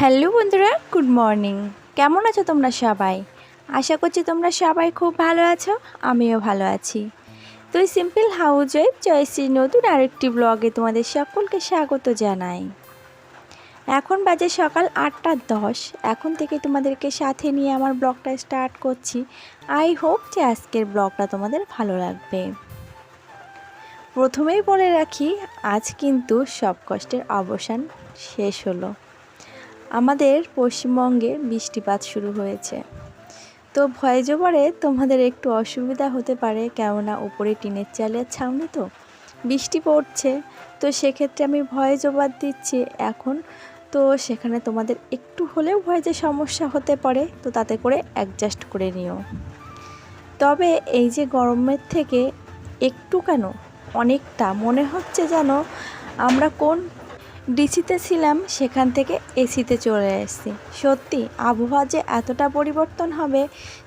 Hello বন্ধুরা, good morning. কেমন আছো তোমরা সবাই? আশা করছি তোমরা সবাই খুব ভালো আছো, আমিও ভালো আছি। তো এই সিম্পল হাউস ওয়েব চয়েসির নতুন আরেকটি ব্লগে তোমাদের সকলকে স্বাগত জানাই। এখন বাজে সকাল আটটা দশ, এখন থেকে তোমাদেরকে সাথে নিয়ে আমার ব্লগটা স্টার্ট করছি। আই হোপ যে আজকের ব্লগটা তোমাদের ভালো লাগবে। প্রথমেই বলে রাখি, আজ কিন্তু সব কষ্টের অবসান শেষ হলো। আমাদের পশ্চিমবঙ্গে বৃষ্টিপাত শুরু হয়েছে। তো ভয়ে জোবারে তোমাদের একটু অসুবিধা হতে পারে, কেননা উপরে টিনের চালের ছাউনি তো, বৃষ্টি পড়ছে। তো সেক্ষেত্রে আমি ভয়ে জোবাদ দিচ্ছি এখন। তো সেখানে তোমাদের একটু হলেও ভয় যে সমস্যা হতে পারে, তো তাতে করে অ্যাডজাস্ট করে নিও। তবে এই যে গরমের থেকে একটু কেন, অনেকটা মনে হচ্ছে যেন আমরা কোন ডিসিতে ছিলাম, সেখান থেকে এসিতে চলে এসেছি সত্যি, আবহাওয়া যে এতটা পরিবর্তন হবে,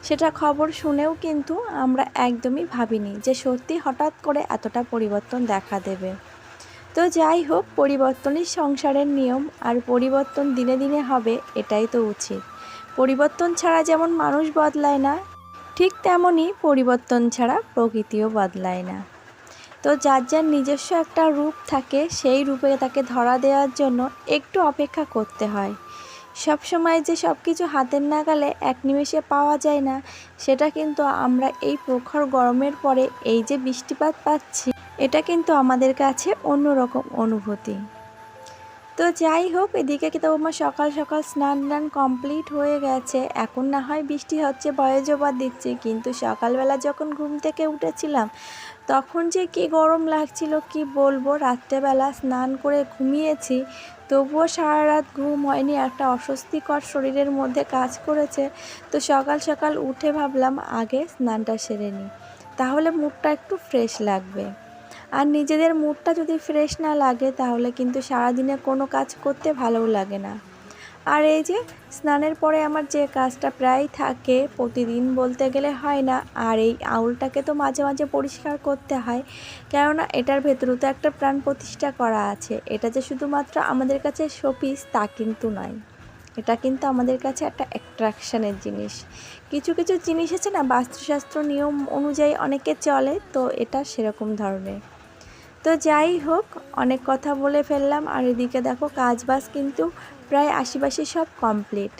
সেটা খবর শুনেও কিন্তু আমরা একদমই ভাবিনি যে সত্যি হঠাৎ করে এতটা পরিবর্তন দেখা দেবে। তো যাই হোক, পরিবর্তনই সংসারের নিয়ম, আর পরিবর্তন দিনে দিনে হবে, এটাই তো উচিত। পরিবর্তন ছাড়া যেমন মানুষ বদলায় না, ঠিক তেমনই পরিবর্তন ছাড়া প্রকৃতিও বদলায় না। তো যার যার নিজস্ব একটা রূপ থাকে, সেই রূপে তাকে ধরা দেওয়ার জন্য একটু অপেক্ষা করতে হয়। সব সময় যে সব কিছু হাতের নাগালে এক নিমেষে পাওয়া যায় না, সেটা কিন্তু আমরা এই প্রখর গরমের পরে এই যে বৃষ্টিপাত পাচ্ছি, এটা কিন্তু আমাদের কাছে অন্যরকম অনুভূতি। তো যাই হোক, এদিকে কিন্তু আমার সকাল সকাল স্নান টান কমপ্লিট হয়ে গেছে? এখন না হয় বৃষ্টি হচ্ছে ভয়ে জবাদ দিচ্ছি। কিন্তু সকালবেলা যখন ঘুম থেকে উঠেছিলাম তখন যে কি গরম লাগছিল, কি বলব? রাত্রেবেলা স্নান করে ঘুমিয়েছি, তবুও সারা রাত ঘুম হয়নি। একটা অস্বস্তিকর শরীরের মধ্যে কাজ করেছে। তো সকাল সকাল উঠে ভাবলাম, আগে স্নানটা সেরে নিই। তাহলে মুখটা একটু ফ্রেশ লাগবে। আর নিজেদের মুডটা যদি ফ্রেশ না লাগে, তাহলে কিন্তু সারাদিনে কোনো কাজ করতে ভালোও লাগে না। আর এই যে স্নানের পরে আমার যে কাজটা প্রায় থাকে, প্রতিদিন বলতে গেলে হয় না। আর এই আউলটাকে তো মাঝে মাঝে পরিষ্কার করতে হয়। কেননা এটার ভেতরে তো একটা প্রাণ প্রতিষ্ঠা করা আছে। এটা যে শুধুমাত্র আমাদের কাছে শোপিস, তা কিন্তু নয়। এটা কিন্তু আমাদের কাছে একটা অ্যাট্রাকশানের জিনিস। কিছু কিছু জিনিস আছে না, বাস্তুশাস্ত্র নিয়ম অনুযায়ী অনেকে চলে, তো এটা সেরকম ধরনের। তো যাই হোক, অনেক কথা বলে ফেললাম। আর এদিকে দেখো কাজ বাজ কিন্তু প্রায় আশিপাশি সব কমপ্লিট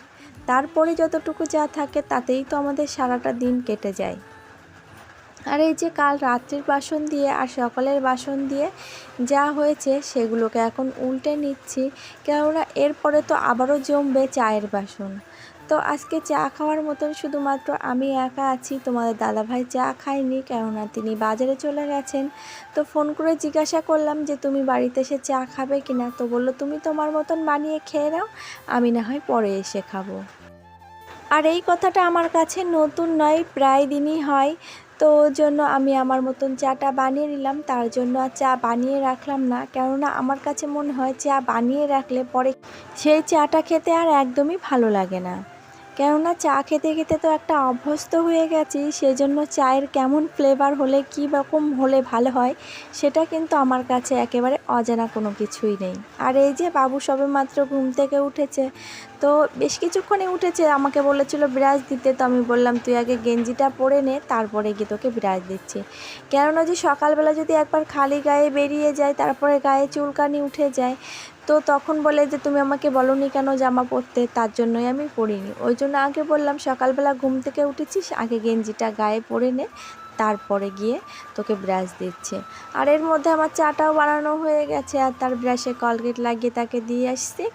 তারপরে যতটুকু যা থাকে তাতেই তো আমাদের সারাটা দিন কেটে যায়। আর এই যে কাল রাত্রির বাসন দিয়ে আর সকালের বাসন দিয়ে যা হয়েছে সেগুলোকে এখন উল্টে নিচ্ছি। কেননা এরপরে তো আবারও জমবে চায়ের বাসন। তো আজকে চা খাওয়ার মতন শুধুমাত্র আমি একা আছি, তোমাদের দাদাভাই চা খায়নি, কেননা তিনি বাজারে চলে গেছেন। তো ফোন করে জিজ্ঞাসা করলাম যে, তুমি বাড়িতে এসে চা খাবে কিনা? তো বলল, তুমি তোমার মতন বানিয়ে খেয়ে নাও, আমি না হয় পরে এসে খাব। আর এই কথাটা আমার কাছে নতুন নয়, প্রায় দিনই হয়। তো জন্য আমি আমার মতন চাটা বানিয়ে নিলাম, তার জন্য আর চা বানিয়ে রাখলাম না। কেননা আমার কাছে মনে হয়, চা বানিয়ে রাখলে পরে সেই চাটা খেতে আর একদমই ভালো লাগে না। কেননা চা খেতে খেতে তো একটা অভ্যস্ত হয়ে গেছি সেই জন্য চায়ের কেমন ফ্লেভার হলে কী রকম হলে ভালো হয়, সেটা কিন্তু আমার কাছে একেবারে অজানা কোনো কিছুই নেই। আর এই যে বাবু সবে মাত্র ঘুম থেকে উঠেছে, তো বেশ কিছুক্ষণে উঠেছে। আমাকে বলেছিল বিরাজ দিতে। তো আমি বললাম, তুই আগে গেঞ্জিটা পরে নে, তারপরে গিয়ে তোকে বিরাজ দিচ্ছি। কেননা যে সকালবেলা যদি একবার খালি গায়ে বেরিয়ে যায়, তারপরে গায়ে চুলকানি উঠে যায়, তো তখন বলে যে, তুমি আমাকে বলনি কেন জামা পরতে? তার জন্যই আমি পরিনি। ওই জন্য আগে বললাম, সকালবেলা ঘুম থেকে উঠেছিস, আগে গেঞ্জিটা গায়ে পরে নে তারপরে গিয়ে তোকে ব্রাশ দিচ্ছে। আর এর মধ্যে আমার চাটাও বানানো হয়ে গেছে আর তার ব্রাশে কলগেট লাগিয়ে তাকে দিয়ে আসছি।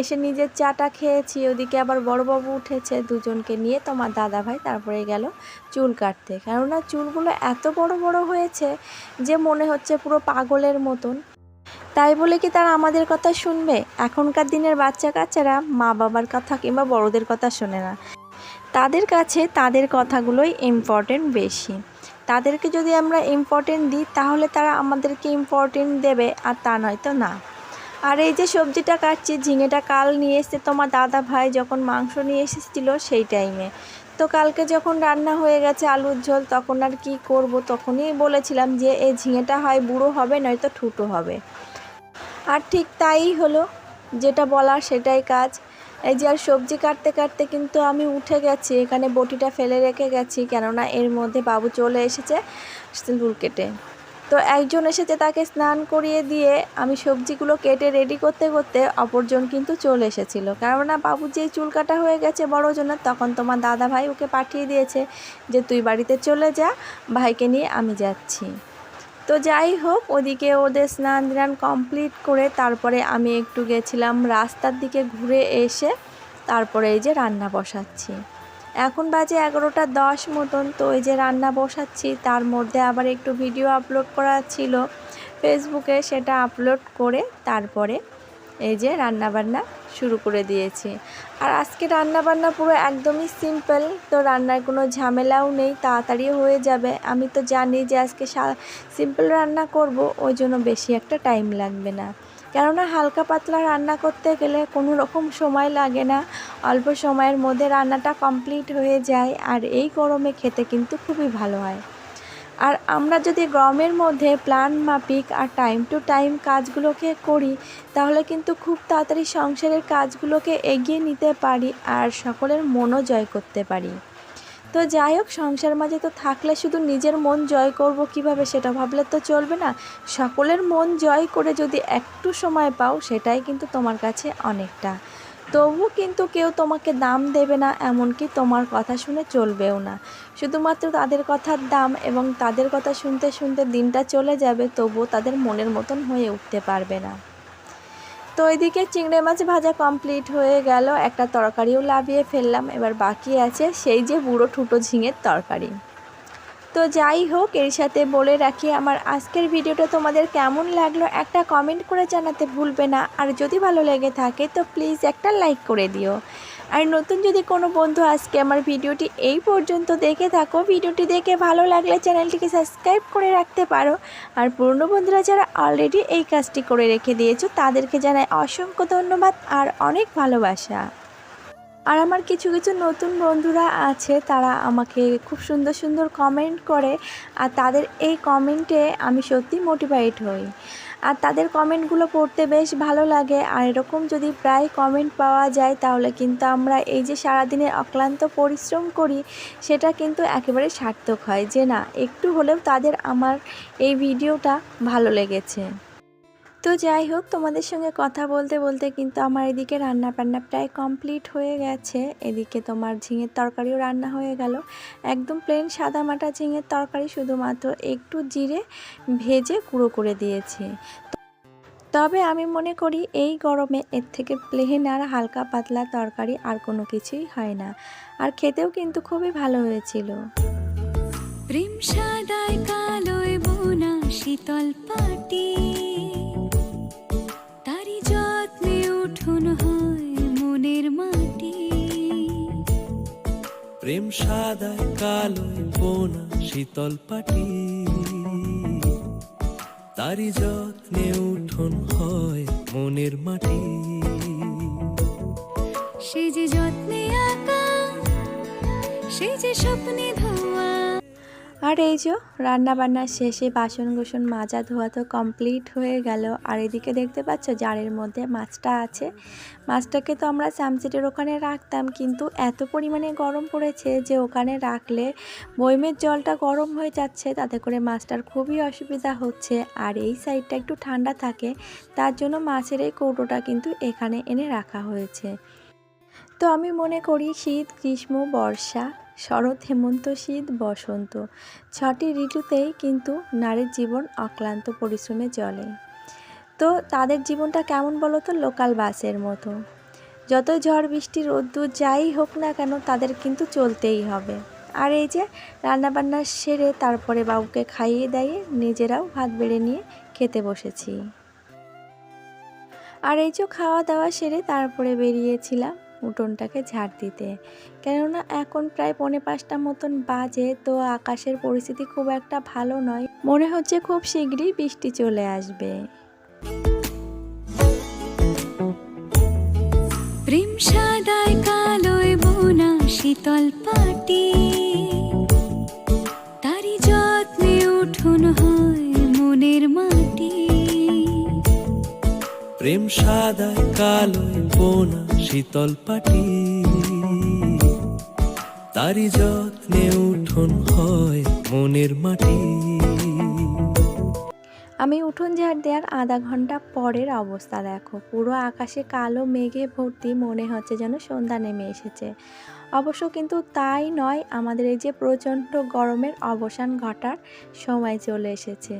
এসে নিজের চাটা খেয়েছি, ওদিকে আবার বড়বাবু উঠেছে, দুজনকে নিয়ে তোমার দাদা ভাই তারপরে গেল চুল কাটতে। কেননা চুলগুলো এত বড় বড় হয়েছে যে মনে হচ্ছে পুরো পাগলের মতন। তাই বলে কি তারা আমাদের কথা শুনবে? এখনকার দিনের বাচ্চা কাচ্চারা মা বাবার কথা কিংবা বড়দের কথা শোনে না। তাদের কাছে তাদের কথাগুলোই ইম্পর্টেন্ট বেশি। তাদেরকে যদি আমরা ইম্পর্টেন্ট দিই, তাহলে তারা আমাদেরকে ইম্পর্টেন্ট দেবে, আর তা নয়তো না? আর এই যে সবজিটা কাটছি, ঝিঙেটা কাল নিয়ে এসছে তোমার দাদা ভাই, যখন মাংস নিয়ে এসেছিল সেই টাইমে তো কালকে যখন রান্না হয়ে গেছে আলুর ঝোল, তখন আর কি করব? তখনই বলেছিলাম যে, এই ঝিঙেটা হয়, বুড়ো হবে, নয়তো ঠুটো হবে। আর ঠিক তাই হলো, যেটা বলার সেটাই কাজ। এই যে আর সবজি কাটতে কাটতে কিন্তু আমি উঠে গেছি, এখানে বটিটা ফেলে রেখে গেছি, কেননা এর মধ্যে বাবু চলে এসেছে চুল কেটে। তো একজন এসেছে তাকে স্নান করিয়ে দিয়ে আমি সবজিগুলো কেটে রেডি করতে করতে অপরজন কিন্তু চলে এসেছিল। কেননা বাবু যেই চুল কাটা হয়ে গেছে বড় জনের তখন তোমার দাদা ভাই ওকে পাঠিয়ে দিয়েছে যে, তুই বাড়িতে চলে যা, ভাইকে নিয়ে আমি যাচ্ছি। তো যাই হোক, ওদিকে ওদের স্নান ধান কমপ্লিট করে তারপরে আমি একটু গেছিলাম রাস্তার দিকে ঘুরে এসে তারপরে এই যে রান্না বসাচ্ছি। এখন বাজে এগারোটা দশ মতন, তো এই যে রান্না বসাচ্ছি, তার মধ্যে আবার একটু ভিডিও আপলোড করা ছিল। ফেসবুকে সেটা আপলোড করে তারপরে এই যে রান্নাবান্না শুরু করে দিয়েছি। আর আজকে রান্না বান্না পুরো একদমই সিম্পল, তো রান্নার কোনো ঝামেলাও নেই তাড়াতাড়ি হয়ে যাবে। আমি তো জানি যে আজকে সিম্পল রান্না করব, ওই জন্য বেশি একটা টাইম লাগবে না। কেননা হালকা পাতলা রান্না করতে গেলে কোনো রকম সময় লাগে না, অল্প সময়ের মধ্যে রান্নাটা কমপ্লিট হয়ে যায়, আর এই গরমে খেতে কিন্তু খুবই ভালো হয়। আর আমরা যদি গরমের মধ্যে প্ল্যান মাফিক আর টাইম টু টাইম কাজগুলোকে করি, তাহলে কিন্তু খুব তাড়াতাড়ি সংসারের কাজগুলোকে এগিয়ে নিতে পারি আর সকলের মনও জয় করতে পারি। তো যাই হোক, সংসার মাঝে তো থাকলে শুধু নিজের মন জয় করব কীভাবে সেটা ভাবলে তো চলবে না। সকলের মন জয় করে যদি একটু সময় পাও, সেটাই কিন্তু তোমার কাছে অনেকটা। তবু কিন্তু কেউ তোমাকে দাম দেবে না, এমনকি তোমার কথা শুনে চলবেও না। শুধুমাত্র তাদের কথার দাম এবং তাদের কথা শুনতে শুনতে দিনটা চলে যাবে, তবুও তাদের মনের মতন হয়ে উঠতে পারবে না। তো ওইদিকে চিংড়ি মাছ ভাজা কমপ্লিট হয়ে গেল, একটা তরকারিও লাভিয়ে ফেললাম। এবার বাকি আছে সেই যে বুড়ো ঠুটো ঝিঙের তরকারি। তো যাই হোক, এর সাথে বলে রাখি, আমার আজকের ভিডিওটা তোমাদের কেমন লাগল একটা কমেন্ট করে জানাতে ভুলবে না। আর যদি ভালো লেগে থাকে, তো প্লিজ একটা লাইক করে দিও। আর নতুন যদি কোনো বন্ধু আজকে আমার ভিডিওটি এই পর্যন্ত দেখে থাকো, ভিডিওটি দেখে ভালো লাগলে চ্যানেলটিকে সাবস্ক্রাইব করে রাখতে পারো। আর পুরনো বন্ধুরা যারা অলরেডি এই কাজটি করে রেখে দিয়েছ, তাদেরকে জানাই অসংখ্য ধন্যবাদ আর অনেক ভালোবাসা। আর আমার কিছু কিছু নতুন বন্ধুরা আছে, তারা আমাকে খুব সুন্দর সুন্দর কমেন্ট করে। আর তাদের এই কমেন্টে আমি সত্যি মোটিভেট হই। আর তাদের কমেন্টগুলো পড়তে বেশ ভালো লাগে। আর এরকম যদি প্রায় কমেন্ট পাওয়া যায়, তাহলে কিন্তু আমরা এই যে সারাদিনের অক্লান্ত পরিশ্রম করি, সেটা কিন্তু একেবারে সার্থক হয়। যে না, একটু হলেও তাদের আমার এই ভিডিওটা ভালো লেগেছে। তো যাই হোক, তোমাদের সঙ্গে কথা বলতে বলতে কিন্তু আমার এদিকে রান্না বান্না প্রায় কমপ্লিট হয়ে গেছে। এদিকে তোমার ঝিঙের তরকারিও রান্না হয়ে গেল। একদম প্লেন সাদা মাটা ঝিঙের তরকারি শুধুমাত্র একটু জিরে ভেজে গুঁড়ো করে দিয়েছি। তবে আমি মনে করি এই গরমে এর থেকে প্লেন আর হালকা পাতলা তরকারি আর কোনো কিছুই হয় না। আর খেতেও কিন্তু খুবই ভালো হয়েছিল। সাদায় বোনা শীতল পাটি। হয় মনের মাটি। প্রেম সাদায় কালোয় বোনা শীতল পাটি। তারি যত্নে উঠোন হয় মনের মাটি। সে যে যত্নে আঁকা সে যে স্বপ্নে ধোয়া আর এই যে রান্না বান্না শেষে বাসন গোসন মাজা ধোয়া তো কমপ্লিট হয়ে গেল। আর এদিকে দেখতে পাচ্ছ জারের মধ্যে মাছটা আছে। মাছটাকে তো আমরা চামচিটের ওখানে রাখতাম, কিন্তু এত পরিমাণে গরম পড়েছে যে ওখানে রাখলে বইমের জলটা গরম হয়ে যাচ্ছে, তাতে করে মাছটার খুবই অসুবিধা হচ্ছে। আর এই সাইডটা একটু ঠান্ডা থাকে, তার জন্য মাছের এই কৌটোটা কিন্তু এখানে এনে রাখা হয়েছে। তো আমি মনে করি শীত, গ্রীষ্ম, বর্ষা শরৎ, হেমন্ত, শীত, বসন্ত। ছটি ঋতুতেই কিন্তু নারীর জীবন অক্লান্ত পরিশ্রমে চলে। তো তাদের জীবনটা কেমন বলো তো? লোকাল বাসের মতো। যত ঝড়, বৃষ্টি, রোদ্দুর যাই হোক না কেন, তাদের কিন্তু চলতেই হবে। আর এই যে রান্নাবান্না সেরে তারপরে বাবুকে খাইয়ে দাইয়ে নিজেরাও ভাত বেড়ে নিয়ে খেতে বসেছি। আর এই যে খাওয়া দাওয়া সেরে তারপরে বেরিয়েছিলাম উঠোনটাকে ঝাড় দিতে। কেননা এখন প্রায় পৌনে পাঁচটা মতন বাজে তো আকাশের পরিস্থিতি খুব একটা ভালো নয়। মনে হচ্ছে খুব শীঘ্রই বৃষ্টি চলে আসবে। প্রেম সাদায় কালোয় বোনা শীতল পাটি। তারি যত্নে উঠুন হয় মনের মাটি। প্রেম সাদায় কালোয় বোনা শীতল পাটি। তারি যত্নে উঠোন হয় মনের মাটি। আমি উঠোন ঝাড় দেওয়ার আধা ঘণ্টা পরের অবস্থা দেখো। পুরো আকাশে কালো মেঘে ভর্তি মনে হচ্ছে যেন সন্ধ্যা নেমে এসেছে। অবশ্য কিন্তু তাই নয়, আমাদের এই যে প্রচণ্ড গরমের অবসান ঘটার সময় চলে এসেছে।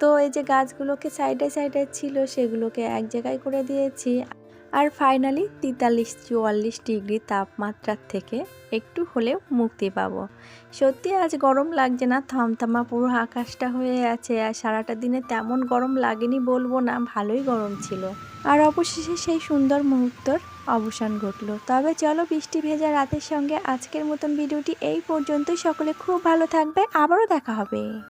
তো এই যে গাছগুলোকে সাইডে সাইডে ছিল, সেগুলোকে এক জায়গায় করে দিয়েছি। আর ফাইনালি তেতাল্লিশ চুয়াল্লিশ ডিগ্রি তাপমাত্রার থেকে একটু হলেও মুক্তি পাবো। সত্যি আজ গরম লাগছে না, থমথমা পুরো আকাশটা হয়ে আছে আর সারাটা দিনে তেমন গরম লাগেনি বলব না, ভালোই গরম ছিল। আর অবশেষে সেই সুন্দর মুহূর্তর অবসান ঘটলো। তবে চলো বৃষ্টি ভেজা রাতের সঙ্গে আজকের মতন ভিডিওটি এই পর্যন্তই। সকলে খুব ভালো থাকবে, আবারও দেখা হবে।